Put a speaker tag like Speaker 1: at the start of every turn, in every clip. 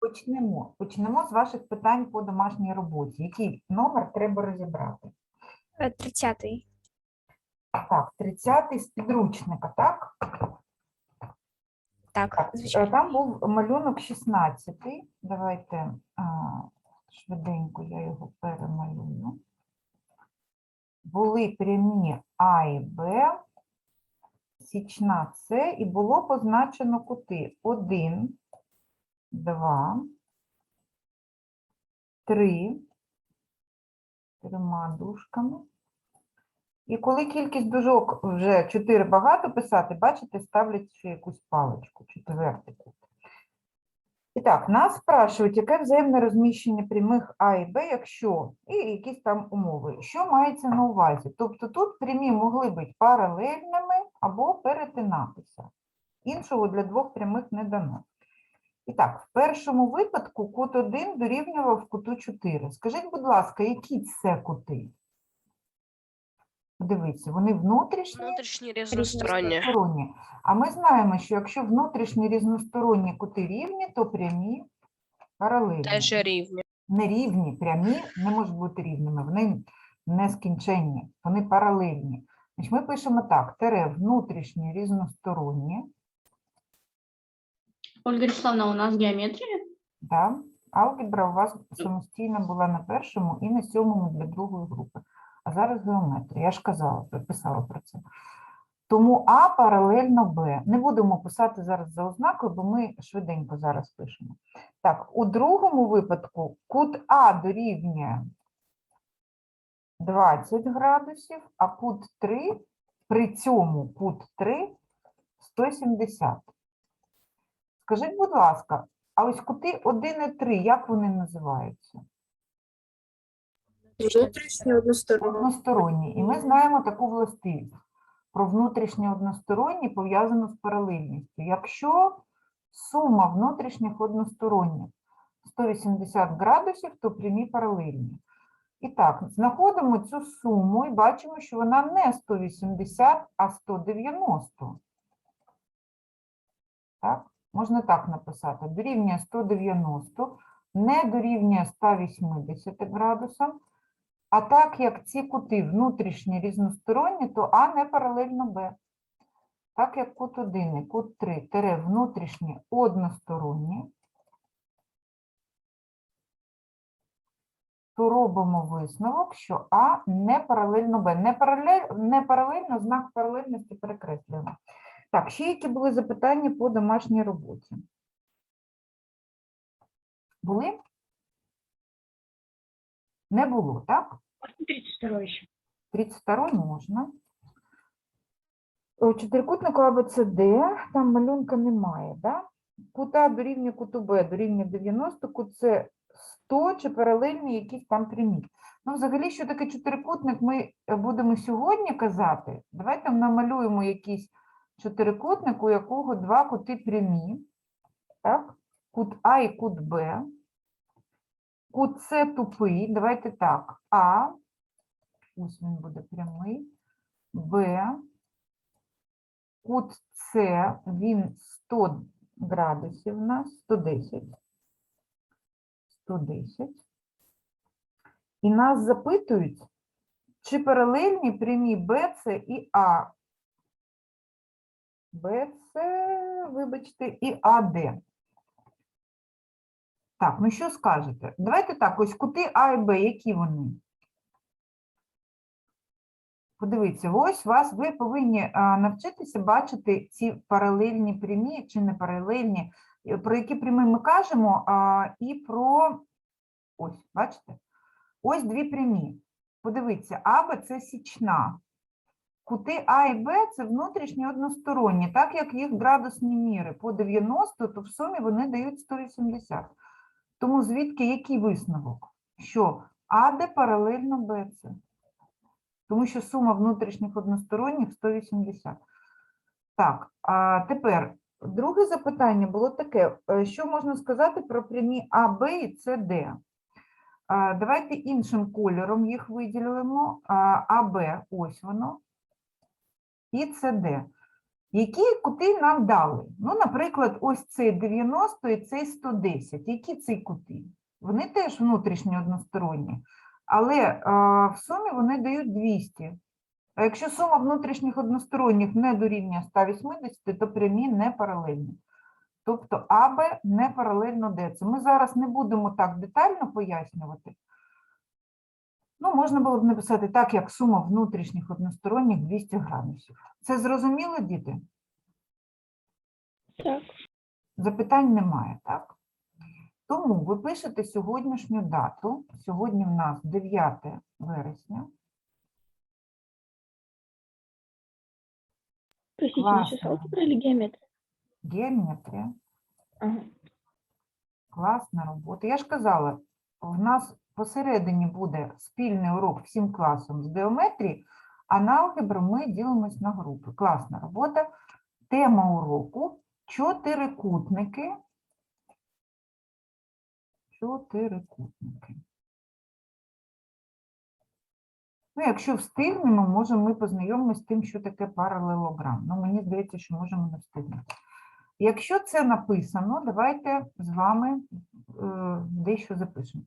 Speaker 1: Почнемо. Почнемо з ваших питань по домашній роботі. Який номер треба розібрати?
Speaker 2: Е, 30-й.
Speaker 1: Так, 30-й з підручника, так?
Speaker 2: Так, звичайно.
Speaker 1: е, там був малюнок 16-й. Давайте а, швиденько я його перемалюю. Були прямі А і Б, січна С, і було позначено кути 1, 2, 3, трьома дужками. І коли кількість дужок вже 4 багато писати, бачите, ставлять ще якусь паличку, четвертий. І так, нас спрашують, яке взаємне розміщення прямих А і Б, якщо, і якісь там умови. Що мається на увазі? Тобто тут прямі могли бути паралельними або перетинатися. Іншого для двох прямих не дано. І так, в першому випадку кут 1 дорівнював куту 4. Скажіть, будь ласка, які це кути? Подивіться, вони внутрішні,
Speaker 3: Внутрішні різносторонні.
Speaker 1: різносторонні. А ми знаємо, що якщо внутрішні різносторонні кути рівні, то прямі паралельні.
Speaker 3: Теж рівні.
Speaker 1: Не рівні, прямі не можуть бути рівними, вони нескінченні, вони паралельні. Значить, ми пишемо так: тере внутрішні різносторонні,
Speaker 4: Ольга Риславовна, у нас геометрия?
Speaker 1: да? алгебра у вас самостійно була на першому і на сьомому для другої групи. А зараз геометрія. Я ж казала, писала про це. Тому А паралельно Б. Не будемо писати зараз за ознакою, бо ми швиденько зараз пишемо. Так, у другому випадку кут А дорівнює 20 градусів, а кут 3, при цьому кут 3 170. Скажіть, будь ласка, а ось кути 1 і 3, як вони називаються?
Speaker 2: Внутрішньо односторонньо.
Speaker 1: Односторонні. І ми знаємо таку властивість. Про внутрішні односторонні пов'язано з паралельністю. Якщо сума внутрішніх односторонніх 180 градусів, то прямі паралельні. І так, знаходимо цю суму і бачимо, що вона не 180, а 190. Так? Можна так написати. Дорівнює 190, не дорівнює 180 градусам. А так як ці кути внутрішні різносторонні, то А не паралельно Б. Так як кут 1 і кут 3 тере внутрішні односторонні, то робимо висновок, що А не паралельно Б. Не, паралель, не паралельно, знак паралельності перекреслюємо. Так, ще які були запитання по домашній роботі? Були? Не було, так?
Speaker 4: 32 еще.
Speaker 1: 32 можна. У чотирикутнику АБЦД там малюнка немає, да? Кута дорівнює куту Б дорівнює 90, кут С 100 чи паралельні якісь там прямі. Ну, взагалі, що таке чотирикутник, ми е, будемо сьогодні казати. Давайте намалюємо якийсь чотирикутник, у якого два кути прямі. Так? Кут А і кут Б. Кут С тупий. Давайте так. А Ось він буде прямий. Б. Кут С, він 100 градусів у нас, 110. 110. І нас запитують, чи паралельні прямі БЦ і А. БЦ, вибачте, і АД. Так, ну що скажете? Давайте так, ось кути А і Б, які вони? Подивіться, ось вас ви повинні навчитися бачити ці паралельні прямі чи не паралельні, е, про які прямі ми кажемо, і про ось, бачите? Ось дві прямі. Подивіться, АБ це січна. Кути А і Б це внутрішні односторонні, так як їх градусні міри по 90, то в сумі вони дають 180. Тому звідки який висновок? Що АД паралельно БЦ тому що сума внутрішніх односторонніх 180. Так, а тепер друге запитання було таке: е, що можна сказати про прямі А, Б і С, Д? Давайте іншим кольором їх виділимо. А, АБ, ось воно, і СД. Які кути нам дали? Ну, наприклад, ось цей 90 і цей 110. Які ці кути? Вони теж внутрішні односторонні, але а, в сумі вони дають 200. А якщо сума внутрішніх односторонніх не дорівнює 180, то прямі не паралельні. Тобто АБ не паралельно ДЦ. Ми зараз не будемо так детально пояснювати. Ну, можна було б написати так, як сума внутрішніх односторонніх 200 градусів. Це зрозуміло, діти?
Speaker 2: Так.
Speaker 1: Запитань немає, так? Тому ви пишете сьогоднішню дату. Сьогодні в нас 9 вересня.
Speaker 2: Геометрия?
Speaker 1: Геометрія.
Speaker 2: Ага.
Speaker 1: Класна робота. Я ж казала, в нас посередині буде спільний урок всім класом з геометрії, а на алгебру ми ділимось на групи. Класна робота. Тема уроку чотирикутники. Чотирикутники. Ну, якщо встигнемо, може ми познайомимося з тим, що таке паралелограм. Ну, мені здається, що можемо не встигнути. Якщо це написано, давайте з вами е, дещо запишемо.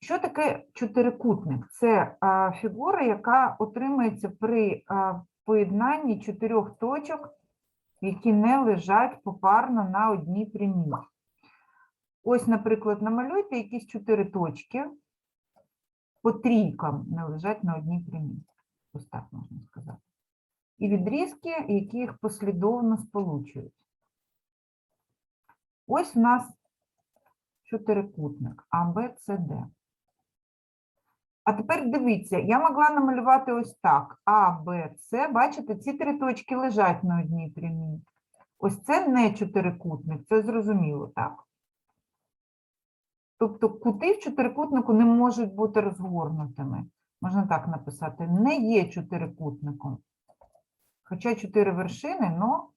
Speaker 1: Що таке чотирикутник? Це а, фігура, яка отримується при а, поєднанні чотирьох точок, які не лежать попарно на одній прямій. Ось, наприклад, намалюйте якісь чотири точки, по трійкам не лежать на одній прямій. Ось так можна сказати. І відрізки, які їх послідовно сполучують. Ось у нас чотирикутник А, Д. А тепер дивіться, я могла намалювати ось так. А, Б, С. Бачите, ці три точки лежать на одній прямій. Ось це не чотирикутник, це зрозуміло, так? Тобто кути в чотирикутнику не можуть бути розгорнутими. Можна так написати, не є чотирикутником. Хоча чотири вершини, но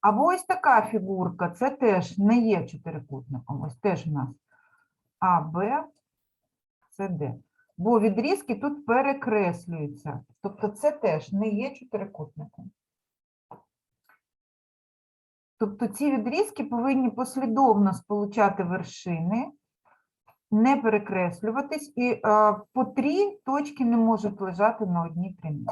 Speaker 1: або ось така фігурка, це теж не є чотирикутником. Ось теж в нас А, Б, С, Д. Бо відрізки тут перекреслюються. Тобто це теж не є чотирикутником. Тобто ці відрізки повинні послідовно сполучати вершини, не перекреслюватись, і е, по три точки не можуть лежати на одній прямій.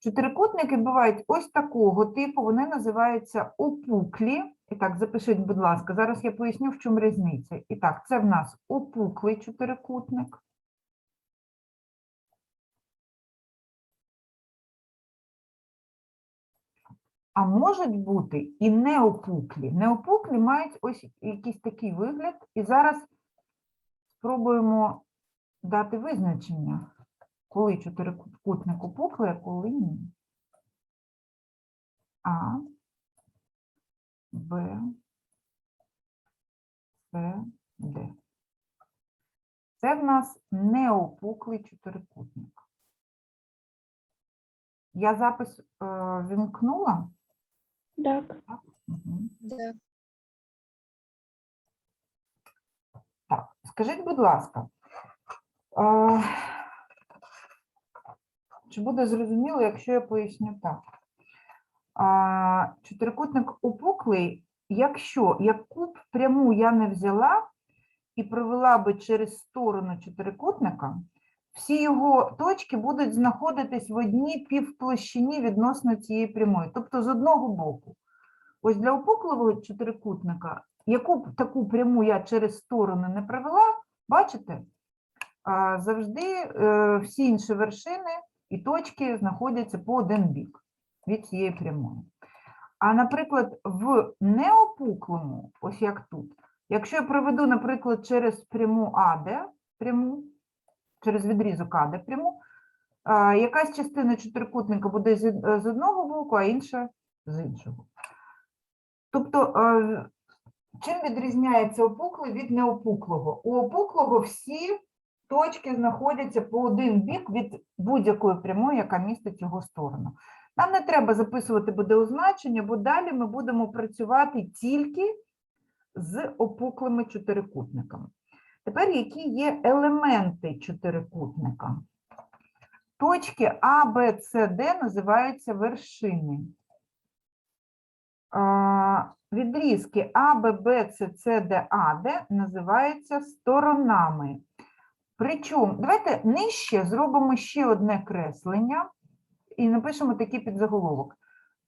Speaker 1: Чотирикутники бувають ось такого типу, вони називаються опуклі. І так, запишіть, будь ласка, зараз я поясню, в чому різниця. І так, це в нас опуклий чотирикутник. А можуть бути і неопуклі. Неопуклі мають ось якийсь такий вигляд. І зараз спробуємо дати визначення коли чотирикутник опуклий, а коли ні. А, Б, С, Д. Це в нас неопуклий чотирикутник. Я запис е, вімкнула?
Speaker 2: Так.
Speaker 1: Мгм. Так, скажіть, будь ласка, а, чи буде зрозуміло, якщо я поясню так? А, чотирикутник опуклий, якщо яку б пряму я не взяла і провела би через сторону чотирикутника, всі його точки будуть знаходитись в одній півплощині відносно цієї прямої, тобто з одного боку. Ось для опуклого чотирикутника, яку таку пряму я через сторону не провела, бачите, завжди е, всі інші вершини і точки знаходяться по один бік від цієї прямої. А, наприклад, в неопуклому, ось як тут, якщо я проведу, наприклад, через пряму АД, пряму, через відрізок АД пряму, якась частина чотирикутника буде з з одного боку, а інша з іншого. Тобто, е, чим відрізняється опуклий від неопуклого? У опуклого всі точки знаходяться по один бік від будь-якої прямої, яка містить його сторону. Нам не треба записувати буде означення, бо далі ми будемо працювати тільки з опуклими чотирикутниками. Тепер які є елементи чотирикутника? Точки А, Б, С, Д називаються вершини. відрізки А, Б, Б, С, С, Д, А, Д називаються сторонами. Причому, давайте нижче зробимо ще одне креслення і напишемо такий підзаголовок.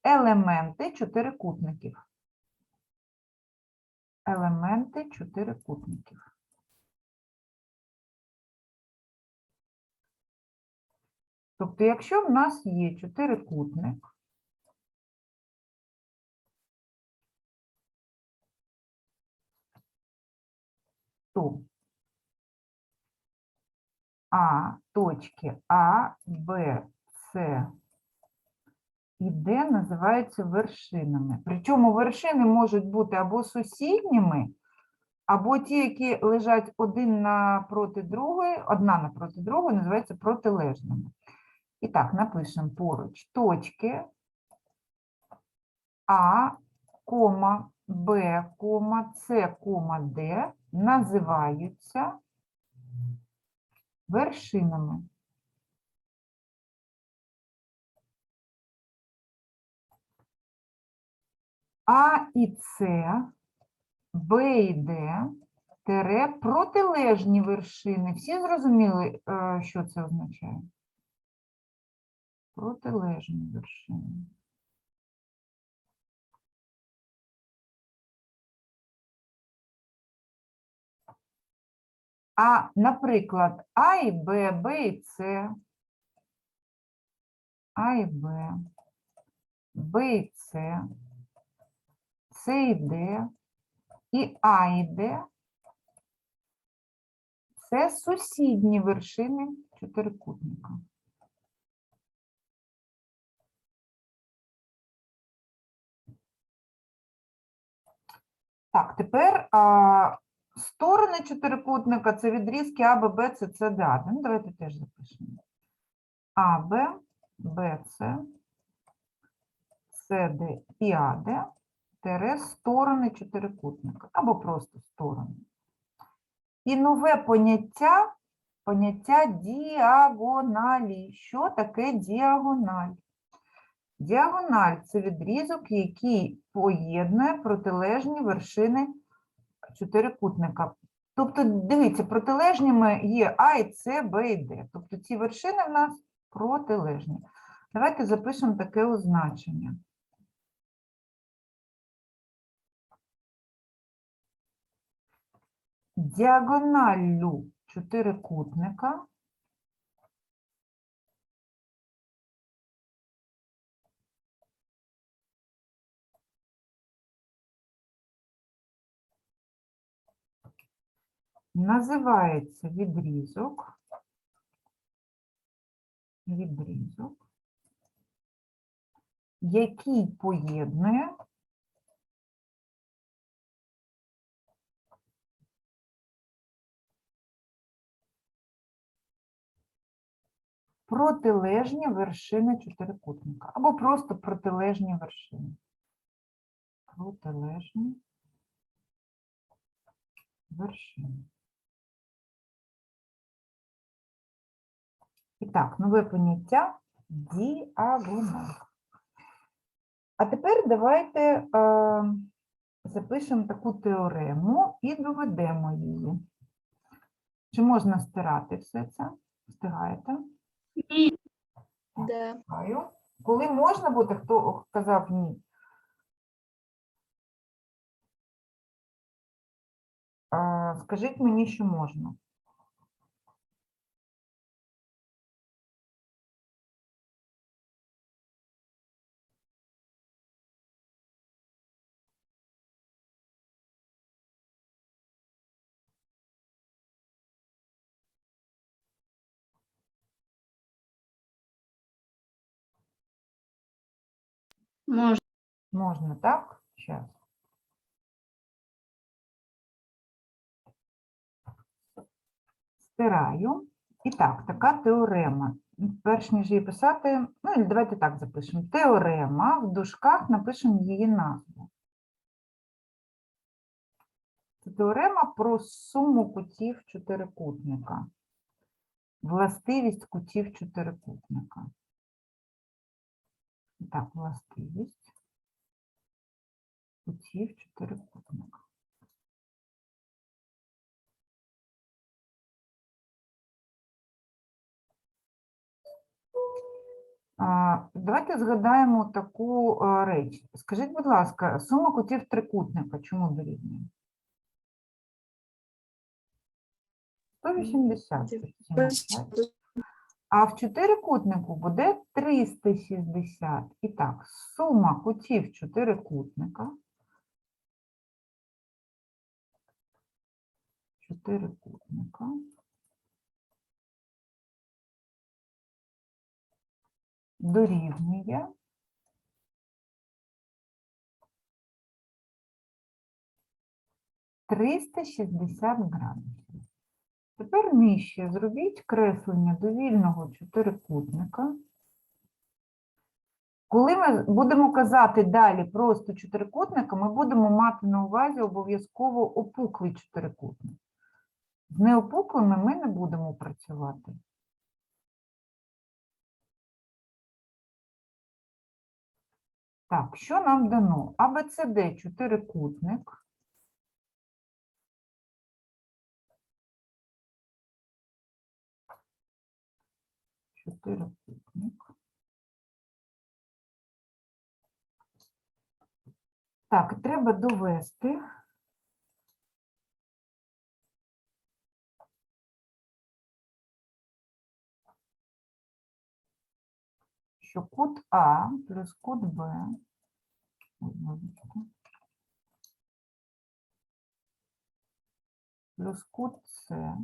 Speaker 1: Елементи чотирикутників. Елементи чотирикутників. Тобто, якщо в нас є чотирикутник, то А, точки А, Б, С і Д називаються вершинами. Причому вершини можуть бути або сусідніми, або ті, які лежать один напроти другої, одна напроти другої, називаються протилежними. І так, напишемо поруч точки А, кома, Б, С, Д називаються вершинами. А і С, Б і Д тере протилежні вершини. Всі зрозуміли, е, що це означає? Протилежні вершини. А, наприклад, А і Б, Б і С, А і Б, Б і С, С і Д, і А і Д – це сусідні вершини чотирикутника. Так, тепер а, сторони чотирикутника це відрізки А, Б, Б, С, С, Д. Ну, давайте теж запишемо. А, Б, Б, С, С, Д і А, Д тере сторони чотирикутника або просто сторони. І нове поняття поняття діагоналі. Що таке діагональ? Діагональ це відрізок, який поєднує протилежні вершини чотирикутника. Тобто, дивіться, протилежніми є А і С, Б і Д. Тобто ці вершини в нас протилежні. Давайте запишемо таке означення. Діагоналлю чотирикутника називається відрізок, відрізок, який поєднує протилежні вершини чотирикутника або просто протилежні вершини. Протилежні вершини. І так, нове поняття діагональ. А тепер давайте е, запишемо таку теорему і доведемо її. Чи можна стирати все це? Встигаєте?
Speaker 4: Ні.
Speaker 3: Да.
Speaker 1: Коли можна буде, хто казав ні? Скажіть мені, що можна.
Speaker 4: Можна.
Speaker 1: Можна, так? Зараз. Стираю. І так, така теорема. Перш ніж її писати, ну давайте так запишемо. Теорема, в дужках напишемо її назву. Це теорема про суму кутів чотирикутника. Властивість кутів чотирикутника. Так, властивість. кутів чотирикутника. Давайте згадаємо таку а, реч. Скажіть, будь ласка, сума кутів трикутника чому дорівнює? 180. працюємо, так? А в чотирикутнику буде 360. І так, сума кутів чотирикутника. Чотирикутника. Дорівнює. Триста шістдесят градусів. Тепер нижче зробіть креслення довільного чотирикутника. Коли ми будемо казати далі просто чотирикутника, ми будемо мати на увазі обов'язково опуклий чотирикутник. З неопуклими ми не будемо працювати. Так, що нам дано? АБЦД чотирикутник. Чотирикутник. Так, треба довести. Що кут А плюс кут Б. Плюс кут С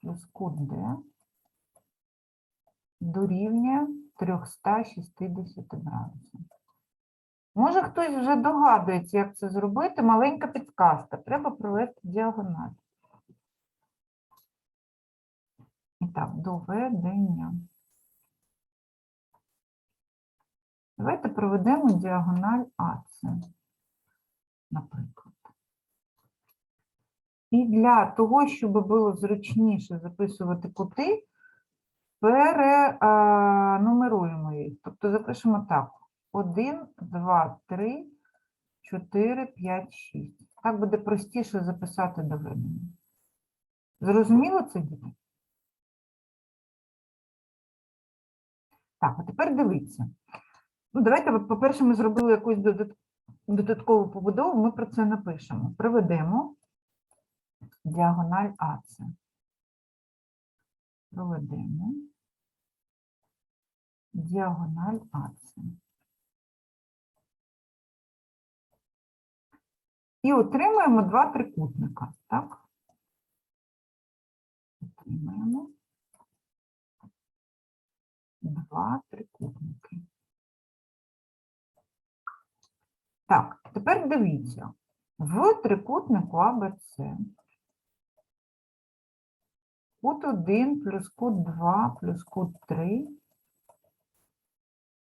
Speaker 1: плюс кут Д дорівнює 360 градусів. Може, хтось вже догадується, як це зробити. Маленька підказка. Треба провести діагональ. І так, доведення. Давайте проведемо діагональ АЦ, наприклад. І для того, щоб було зручніше записувати кути, перенумеруємо їх. Тобто запишемо так. 1, 2, 3, 4, 5, 6. Так буде простіше записати доведення. Зрозуміло це, діти? Так, а тепер дивіться. Ну, давайте, по-перше, ми зробили якусь додаткову побудову, ми про це напишемо. Проведемо діагональ АЦ. Проведемо діагональ АЦ. І отримаємо два трикутника, так? Отримаємо два трикутники. Так, тепер дивіться. В трикутнику АБЦ кут 1 плюс кут 2 плюс кут 3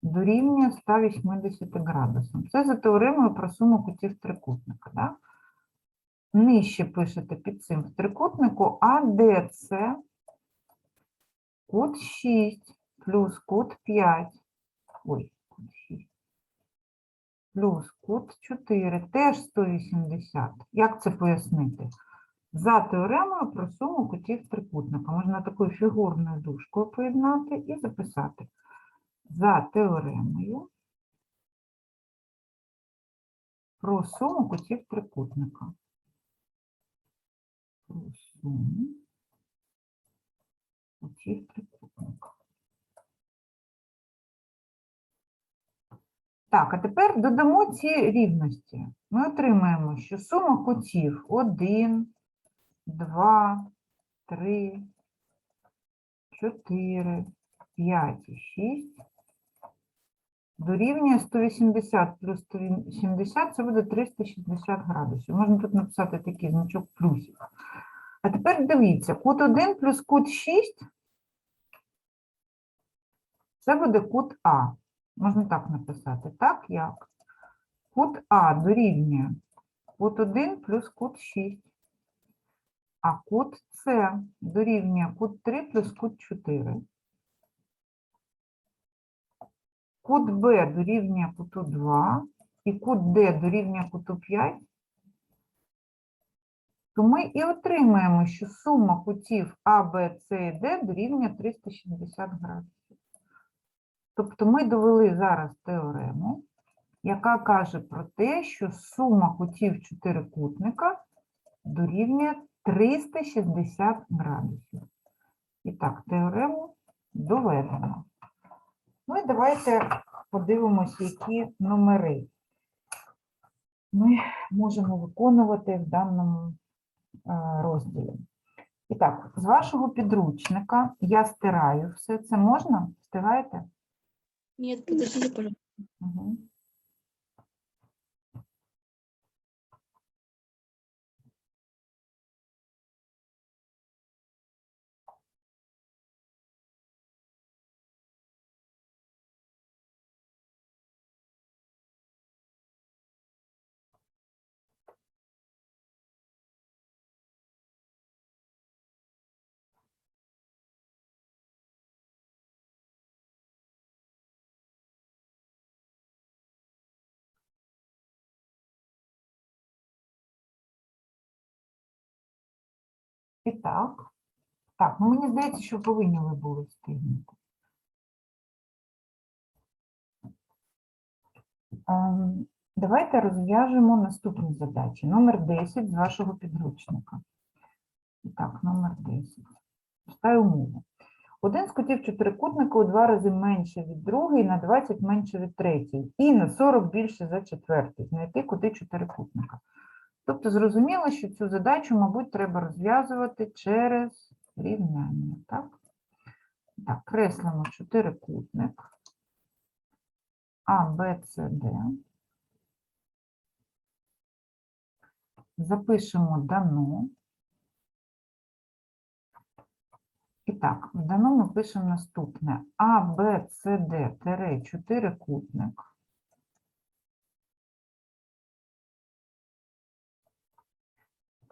Speaker 1: дорівнює 180 градусам. Це за теоремою про суму кутів трикутника. Да? Нижче пишете під цим в трикутнику АДЦ кут 6 плюс кут 5. Ой, кут 6. Плюс кут 4, теж 180. Як це пояснити? За теоремою про суму кутів трикутника. Можна такою фігурною дужкою поєднати і записати. За теоремою про суму кутів трикутника. Про суму кутів трикутника. Так, а тепер додамо ці рівності. Ми отримаємо, що сума кутів 1, 2, 3, 4, 5 і 6 дорівнює 180 плюс 170, це буде 360 градусів. Можна тут написати такий значок плюсів. А тепер дивіться, кут 1 плюс кут 6 це буде кут А. Можна так написати. Так, як? Кут А дорівнює кут 1 плюс кут 6. А кут С дорівнює кут 3 плюс кут 4. Кут Б дорівнює куту 2, і кут D дорівнює куту 5, то ми і отримаємо, що сума кутів А, Б, С і Д дорівнює 360 градусів. Тобто ми довели зараз теорему, яка каже про те, що сума кутів чотирикутника дорівнює 360 градусів. І так, теорему доведено. Ну і давайте подивимося, які номери ми можемо виконувати в даному е, розділі. І так, з вашого підручника я стираю все це. Можна? Встигаєте?
Speaker 2: Нет, подождите, пожалуйста.
Speaker 1: Угу. І так. Так, ну мені здається, що повинні ви були встигнути. Давайте розв'яжемо наступні задачі. Номер 10 з вашого підручника. І так, номер 10. Читаю умову. Один з кутів чотирикутника у два рази менше від другої, на 20 менше від третьої, і на 40 більше за четвертий. Знайти кути чотирикутника. Тобто зрозуміло, що цю задачу, мабуть, треба розв'язувати через рівняння. Так, так креслимо чотирикутник А, Б, С, Д. Запишемо дано. І так, в дано ми пишемо наступне. А, Б, С, Д, тире, чотирикутник.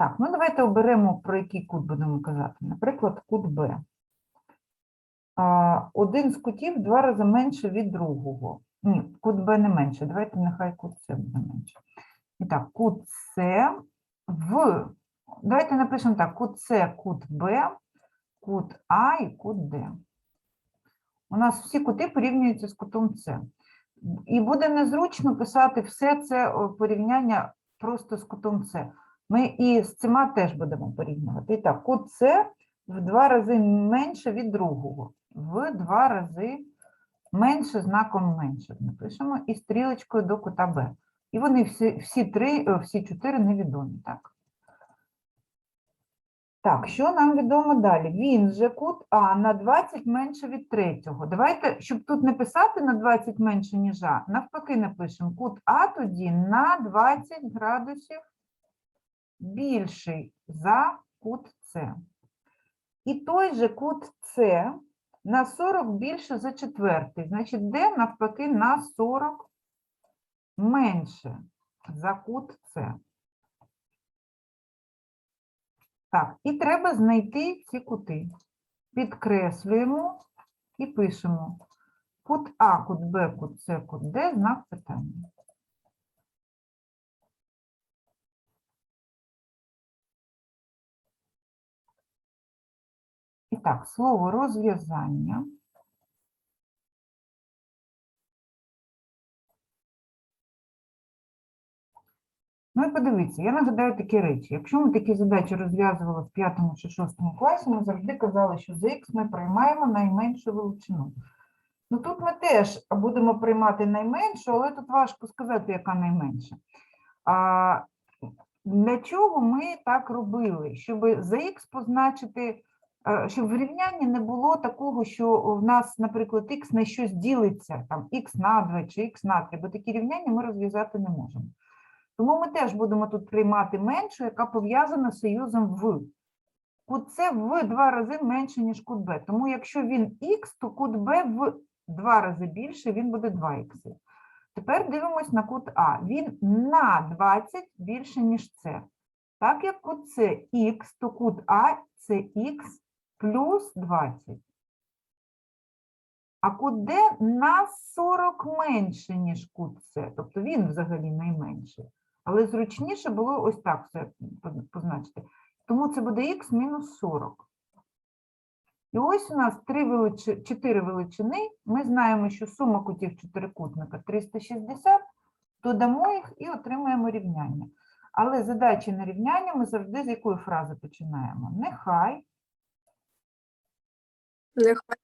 Speaker 1: Так, ну давайте оберемо, про який кут будемо казати. Наприклад, кут Б. Один з кутів два рази менше від другого. Ні, кут Б не менше. Давайте нехай кут С буде менше. І так, кут С в. Давайте напишемо так: кут С, кут Б, кут А і кут Д. У нас всі кути порівнюються з кутом С. І буде незручно писати все це порівняння просто з кутом С. Ми і з цими теж будемо порівнювати. І так, кут С в два рази менше від другого. В два рази менше знаком менше. Напишемо і стрілочкою до кута Б. І вони всі, всі три, е, всі чотири невідомі. Так. Так, що нам відомо далі? Він же кут А на 20 менше від третього. Давайте, щоб тут не писати на 20 менше, ніж А, навпаки напишемо кут А тоді на 20 градусів більший за кут С. І той же кут С на 40 більше за четвертий. Значить, Д навпаки на 40 менше за кут С. Так, і треба знайти ці кути. Підкреслюємо і пишемо кут А, кут Б, кут С, кут Д, знак питання. І так, слово розв'язання. Ну і подивіться, я нагадаю такі речі. Якщо ми такі задачі розв'язували в 5 чи 6 класі, ми завжди казали, що за х ми приймаємо найменшу величину. Ну тут ми теж будемо приймати найменшу, але тут важко сказати, яка найменша. А, для чого ми так робили? Щоб за х позначити, щоб в рівнянні не було такого, що в нас, наприклад, х на щось ділиться, там х на 2 чи х на 3, бо такі рівняння ми розв'язати не можемо. Тому ми теж будемо тут приймати меншу, яка пов'язана з союзом в. Кут С в два рази менше, ніж кут Б. Тому якщо він х, то кут Б в два рази більше, він буде 2х. Тепер дивимось на кут А. Він на 20 більше, ніж С. Так як кут С х, то кут А це х плюс 20. а кут D на 40 менше, ніж кут С. Тобто він взагалі найменший. Але зручніше було ось так все позначити. Тому це буде х мінус 40. І ось у нас три величи... 4 величини. Ми знаємо, що сума кутів чотирикутника 360, додамо їх і отримаємо рівняння. Але задачі на рівняння ми завжди з якої фрази починаємо? Нехай
Speaker 3: Нехай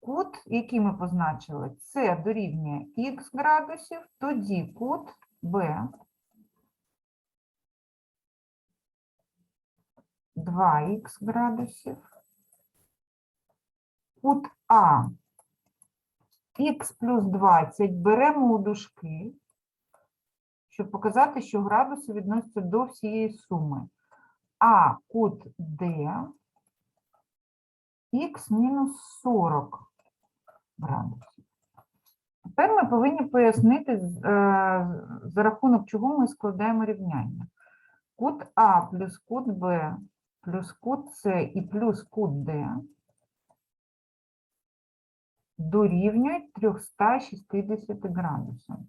Speaker 1: кут, який ми позначили, це дорівнює х градусів, тоді кут Б 2х градусів, кут А х плюс 20 беремо у дужки, щоб показати, що градуси відносяться до всієї суми. А кут Д х мінус 40 градусів. Тепер ми повинні пояснити, е, за рахунок чого ми складаємо рівняння. Кут А плюс кут Б плюс кут С і плюс кут Д дорівнюють 360 градусам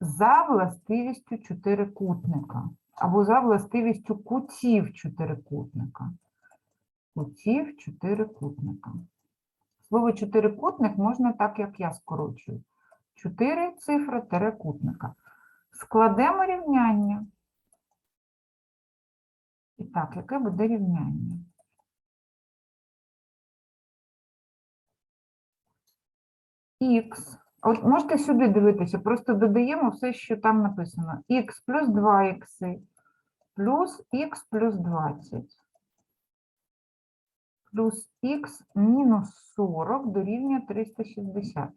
Speaker 1: за властивістю чотирикутника або за властивістю кутів чотирикутника. Кутів чотирикутника. Слово чотирикутник можна так, як я скорочую. Чотири цифри терекутника. Складемо рівняння. І так, яке буде рівняння? Х. От можете сюди дивитися, просто додаємо все, що там написано. Х плюс 2х плюс х плюс 20 плюс х мінус 40 дорівнює 360.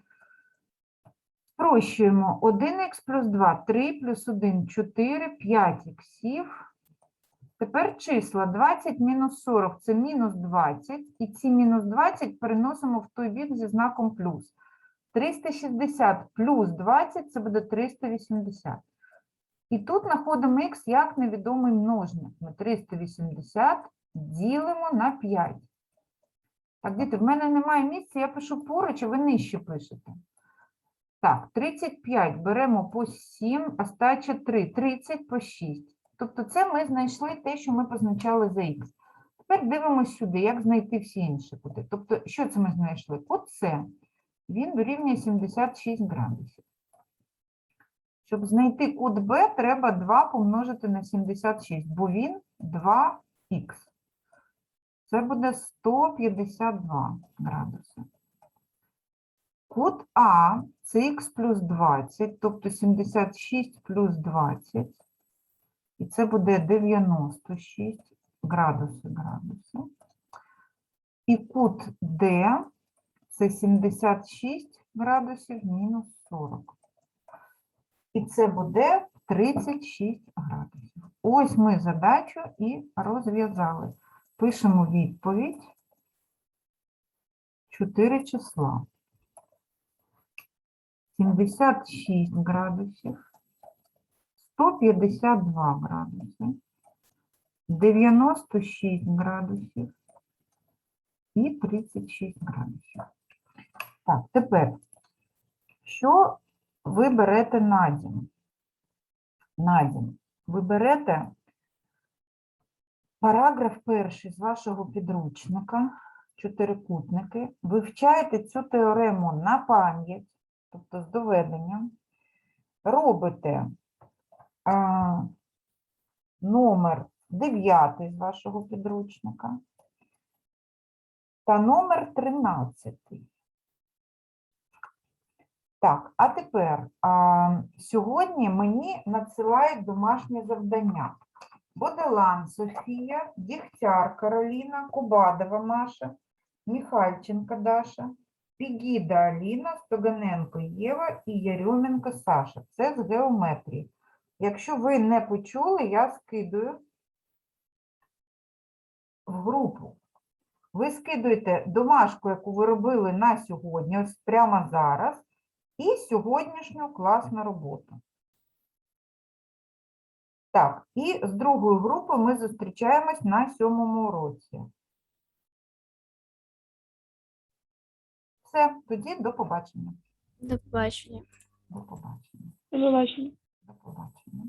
Speaker 1: Спрощуємо 1х плюс 2, 3 плюс 1, 4, 5 іксів. Тепер числа 20 мінус 40 – це мінус 20, і ці мінус 20 переносимо в той бік зі знаком плюс. 360 плюс 20 – це буде 380. І тут знаходимо х як невідомий множник. Ми 380 ділимо на 5. Так, діти, в мене немає місця, я пишу поруч, а ви нижче пишете. Так, 35 беремо по 7, а стача 3, 30 по 6. Тобто це ми знайшли те, що ми позначали за х. Тепер дивимося сюди, як знайти всі інші кути. Тобто, що це ми знайшли? Кут С, він дорівнює 76 градусів. Щоб знайти кут Б, треба 2 помножити на 76, бо він 2х. Це буде 152 градуси. Кут А це х плюс 20, тобто 76 плюс 20. І це буде 96 градусів градуси. І кут Д це 76 градусів мінус 40. І це буде 36 градусів. Ось ми задачу і розв'язали. Пишемо відповідь. 4 числа. 76 градусів, 152 градуси, 96 градусів і 36 градусів. Так, тепер, що ви берете на дім? На дім. Ви берете Параграф перший з вашого підручника, чотирикутники, вивчаєте цю теорему на пам'ять, тобто з доведенням, робите а, номер 9 з вашого підручника та номер 13. Так, а тепер а, сьогодні мені надсилають домашнє завдання. Боделан Софія, Дігтяр Кароліна, Кубадова Маша, Міхальченка Даша, Пігіда Аліна, Стоганенко Єва і Ярьоменко Саша. Це з геометрії. Якщо ви не почули, я скидую в групу. Ви скидуєте домашку, яку ви робили на сьогодні, ось прямо зараз, і сьогоднішню класну роботу. Так, і з другою групою ми зустрічаємось на сьомому уроці. все. Тоді до побачення.
Speaker 2: До побачення.
Speaker 1: До побачення.
Speaker 4: Побачення.
Speaker 1: До побачення.